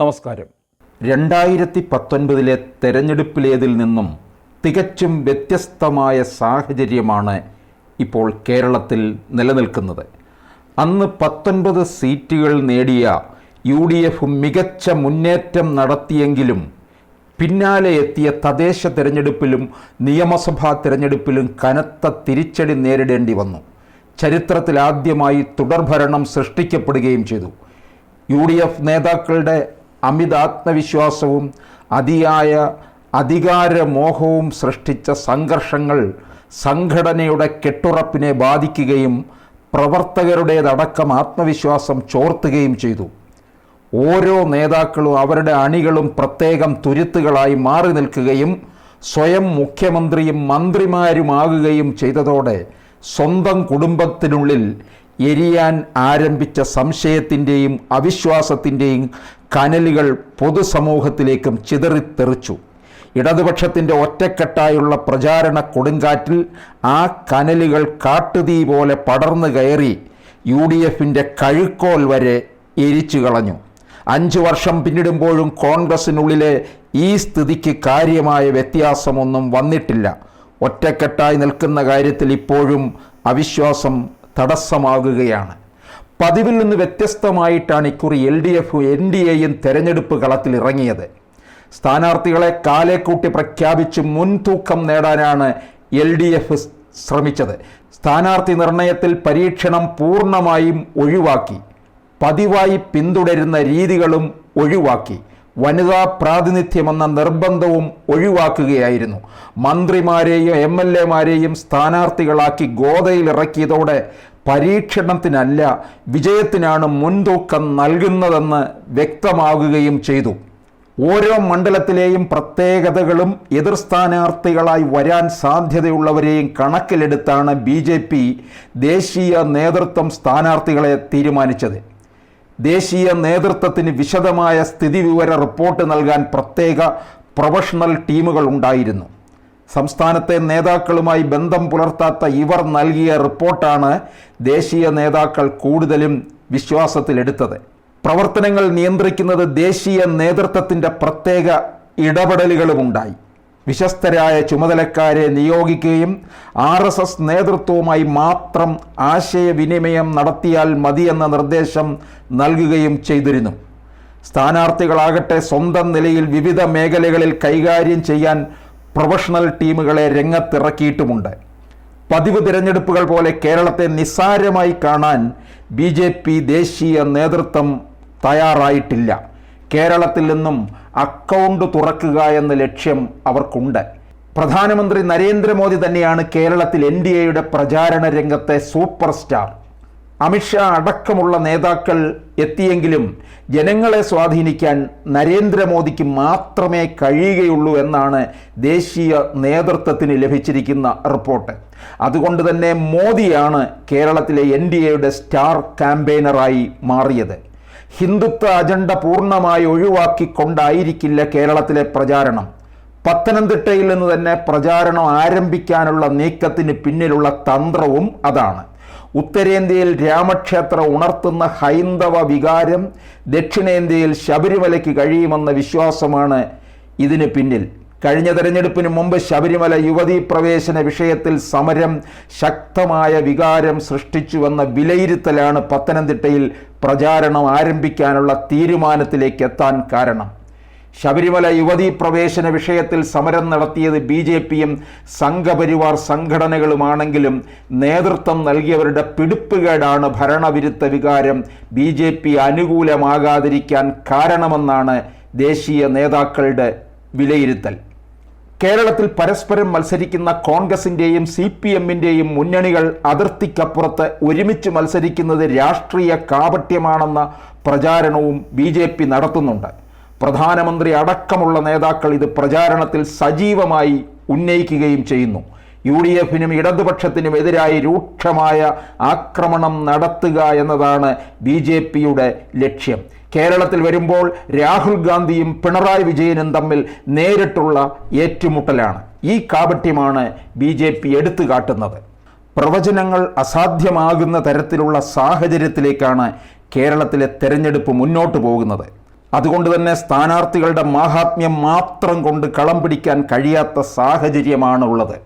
നമസ്കാരം. രണ്ടായിരത്തി പത്തൊൻപതിലെ തെരഞ്ഞെടുപ്പിലേതിൽ നിന്നും തികച്ചും വ്യത്യസ്തമായ സാഹചര്യമാണ് ഇപ്പോൾ കേരളത്തിൽ നിലനിൽക്കുന്നത്. അന്ന് പത്തൊൻപത് സീറ്റുകൾ നേടിയ യു ഡി എഫ് മികച്ച മുന്നേറ്റം നടത്തിയെങ്കിലും പിന്നാലെ എത്തിയ തദ്ദേശ തിരഞ്ഞെടുപ്പിലും നിയമസഭാ തിരഞ്ഞെടുപ്പിലും കനത്ത തിരിച്ചടി നേരിടേണ്ടി വന്നു. ചരിത്രത്തിലാദ്യമായി തുടർഭരണം സൃഷ്ടിക്കപ്പെടുകയും ചെയ്തു. യു ഡി എഫ് നേതാക്കളുടെ അമിത ആത്മവിശ്വാസവും അതിയായ അധികാരമോഹവും സൃഷ്ടിച്ച സംഘർഷങ്ങൾ സംഘടനയുടെ കെട്ടുറപ്പിനെ ബാധിക്കുകയും പ്രവർത്തകരുടേതടക്കം ആത്മവിശ്വാസം ചോർത്തുകയും ചെയ്തു. ഓരോ നേതാക്കളും അവരുടെ അണികളും പ്രത്യേകം തുരുത്തുകളായി മാറി നിൽക്കുകയും സ്വയം മുഖ്യമന്ത്രിയും മന്ത്രിമാരുമാകുകയും ചെയ്തതോടെ സ്വന്തം കുടുംബത്തിനുള്ളിൽ എരിയാൻ ആരംഭിച്ച സംശയത്തിന്റെയും അവിശ്വാസത്തിന്റെയും കനലുകൾ പൊതുസമൂഹത്തിലേക്കും ചിതറിത്തെറിച്ചു. ഇടതുപക്ഷത്തിന്റെ ഒറ്റക്കെട്ടായുള്ള പ്രചാരണ കൊടുങ്കാറ്റിൽ ആ കനലുകൾ കാട്ടുതീ പോലെ പടർന്നു കയറി യു ഡി എഫിന്റെ കഴുക്കോൽ വരെ എരിച്ചു കളഞ്ഞു. അഞ്ച് വർഷം പിന്നിടുമ്പോഴും കോൺഗ്രസിനുള്ളിലെ ഈ സ്ഥിതിക്ക് കാര്യമായ വ്യത്യാസമൊന്നും വന്നിട്ടില്ല. ഒറ്റക്കെട്ടായി നിൽക്കുന്ന കാര്യത്തിൽ ഇപ്പോഴും അവിശ്വാസം തടസ്സമാകുകയാണ്. പതിവിൽ നിന്ന് വ്യത്യസ്തമായിട്ടാണ് ഇക്കുറി എൽ ഡി എഫും എൻ ഡി എയും തെരഞ്ഞെടുപ്പ് കളത്തിൽ ഇറങ്ങിയത്. സ്ഥാനാർത്ഥികളെ കാലേക്കൂട്ടി പ്രഖ്യാപിച്ച് മുൻതൂക്കം നേടാനാണ് എൽ ഡി എഫ് ശ്രമിച്ചത്. സ്ഥാനാർത്ഥി നിർണയത്തിൽ പരീക്ഷണം പൂർണമായും ഒഴിവാക്കി. പതിവായി പിന്തുടരുന്ന രീതികളും ഒഴിവാക്കി. വനിതാ പ്രാതിനിധ്യമെന്ന നിർബന്ധവും ഒഴിവാക്കുകയായിരുന്നു. മന്ത്രിമാരെയും എം എൽ എമാരെയും സ്ഥാനാർത്ഥികളാക്കി ഗോതയിലിറക്കിയതോടെ പരീക്ഷണത്തിനല്ല വിജയത്തിനാണ് മുൻതൂക്കം നൽകുന്നതെന്ന് വ്യക്തമാകുകയും ചെയ്തു. ഓരോ മണ്ഡലത്തിലെയും പ്രത്യേകതകളും എതിർ സ്ഥാനാർത്ഥികളായി വരാൻ സാധ്യതയുള്ളവരെയും കണക്കിലെടുത്താണ് ബി ദേശീയ നേതൃത്വം സ്ഥാനാർത്ഥികളെ തീരുമാനിച്ചത്. ദേശീയ നേതൃത്വത്തിന് വിശദമായ സ്ഥിതിവിവര റിപ്പോർട്ട് നൽകാൻ പ്രത്യേക പ്രൊഫഷണൽ ടീമുകൾ ഉണ്ടായിരുന്നു. സംസ്ഥാനത്തെ നേതാക്കളുമായി ബന്ധം പുലർത്താത്ത ഇവർ നൽകിയ റിപ്പോർട്ടാണ് ദേശീയ നേതാക്കൾ കൂടുതലും വിശ്വാസത്തിലെടുത്തത്. പ്രവർത്തനങ്ങൾ നിയന്ത്രിക്കുന്നത് ദേശീയ നേതൃത്വത്തിന്റെ പ്രത്യേക ഇടപെടലുകളുമുണ്ടായി. വിശ്വസ്തരായ ചുമതലക്കാരെ നിയോഗിക്കുകയും ആർ എസ് എസ് നേതൃത്വവുമായി മാത്രം ആശയവിനിമയം നടത്തിയാൽ മതിയെന്ന നിർദ്ദേശം നൽകുകയും ചെയ്തിരുന്നു. സ്ഥാനാർത്ഥികളാകട്ടെ സ്വന്തം നിലയിൽ വിവിധ മേഖലകളിൽ കൈകാര്യം ചെയ്യാൻ പ്രൊഫഷണൽ ടീമുകളെ രംഗത്തിറക്കിയിട്ടുമുണ്ട്. പതിവ് തിരഞ്ഞെടുപ്പുകൾ പോലെ കേരളത്തെ നിസ്സാരമായി കാണാൻ ബി ദേശീയ നേതൃത്വം തയ്യാറായിട്ടില്ല. കേരളത്തിൽ നിന്നും അക്കൗണ്ട് തുറക്കുക എന്ന ലക്ഷ്യം അവർക്കുണ്ട്. പ്രധാനമന്ത്രി നരേന്ദ്രമോദി തന്നെയാണ് കേരളത്തിൽ എൻ ഡി എയുടെ പ്രചാരണ രംഗത്തെ സൂപ്പർ സ്റ്റാർ അമിത്ഷാ അടക്കമുള്ള നേതാക്കൾ എത്തിയെങ്കിലും ജനങ്ങളെ സ്വാധീനിക്കാൻ നരേന്ദ്രമോദിക്ക് മാത്രമേ കഴിയുകയുള്ളൂ എന്നാണ് ദേശീയ നേതൃത്വത്തിന് ലഭിച്ചിരിക്കുന്ന റിപ്പോർട്ട്. അതുകൊണ്ട് തന്നെ മോദിയാണ് കേരളത്തിലെ എൻ ഡി എയുടെ സ്റ്റാർ ക്യാമ്പയിനറായി മാറിയത്. ഹിന്ദുത്വ അജണ്ട പൂർണമായി ഒഴിവാക്കിക്കൊണ്ടായിരിക്കില്ല കേരളത്തിലെ പ്രചാരണം. പത്തനംതിട്ടയിൽ നിന്ന് തന്നെ പ്രചാരണം ആരംഭിക്കാനുള്ള നീക്കത്തിന് പിന്നിലുള്ള തന്ത്രവും അതാണ്. ഉത്തരേന്ത്യയിൽ രാമക്ഷേത്രം ഉണർത്തുന്ന ഹൈന്ദവ വികാരം ദക്ഷിണേന്ത്യയിൽ ശബരിമലയ്ക്ക് കഴിയുമെന്ന വിശ്വാസമാണ് ഇതിന് പിന്നിൽ. കഴിഞ്ഞ തെരഞ്ഞെടുപ്പിന് മുമ്പ് ശബരിമല യുവതീ പ്രവേശന വിഷയത്തിൽ സമരം ശക്തമായ വികാരം സൃഷ്ടിച്ചുവെന്ന വിലയിരുത്തലാണ് പത്തനംതിട്ടയിൽ പ്രചാരണം ആരംഭിക്കാനുള്ള തീരുമാനത്തിലേക്ക് എത്താൻ കാരണം. ശബരിമല യുവതീ പ്രവേശന വിഷയത്തിൽ സമരം നടത്തിയത് ബി ജെ പിയും സംഘപരിവാർ സംഘടനകളുമാണെങ്കിലും നേതൃത്വം നൽകിയവരുടെ പിടിപ്പുകേടാണ് ഭരണവിരുദ്ധ വികാരം ബി ജെ പി അനുകൂലമാകാതിരിക്കാൻ കാരണമെന്നാണ് ദേശീയ നേതാക്കളുടെ വിലയിരുത്തൽ. കേരളത്തിൽ പരസ്പരം മത്സരിക്കുന്ന കോൺഗ്രസിന്റെയും സി പി എമ്മിന്റെയും മുന്നണികൾ അതിർത്തിക്കപ്പുറത്ത് ഒരുമിച്ച് മത്സരിക്കുന്നത് രാഷ്ട്രീയ കാപട്യമാണെന്ന പ്രചാരണവും ബി ജെ പി നടത്തുന്നുണ്ട്. പ്രധാനമന്ത്രി അടക്കമുള്ള നേതാക്കൾ ഇത് പ്രചാരണത്തിൽ സജീവമായി ഉന്നയിക്കുകയും ചെയ്യുന്നു. യു ഡി എഫിനും ഇടതുപക്ഷത്തിനും എതിരായി രൂക്ഷമായ ആക്രമണം നടത്തുക എന്നതാണ് ബി ജെ പിയുടെ ലക്ഷ്യം. കേരളത്തിൽ വരുമ്പോൾ രാഹുൽ ഗാന്ധിയും പിണറായി വിജയനും തമ്മിൽ നേരിട്ടുള്ള ഏറ്റുമുട്ടലാണ്. ഈ കാപട്യമാണ് ബി ജെ പി എടുത്തു കാട്ടുന്നത്. പ്രവചനങ്ങൾ അസാധ്യമാകുന്ന തരത്തിലുള്ള സാഹചര്യത്തിലേക്കാണ് കേരളത്തിലെ തെരഞ്ഞെടുപ്പ് മുന്നോട്ട് പോകുന്നത്. അതുകൊണ്ട് തന്നെ സ്ഥാനാർത്ഥികളുടെ മാഹാത്മ്യം മാത്രം കൊണ്ട് കളം പിടിക്കാൻ കഴിയാത്ത സാഹചര്യമാണ് ഉള്ളത്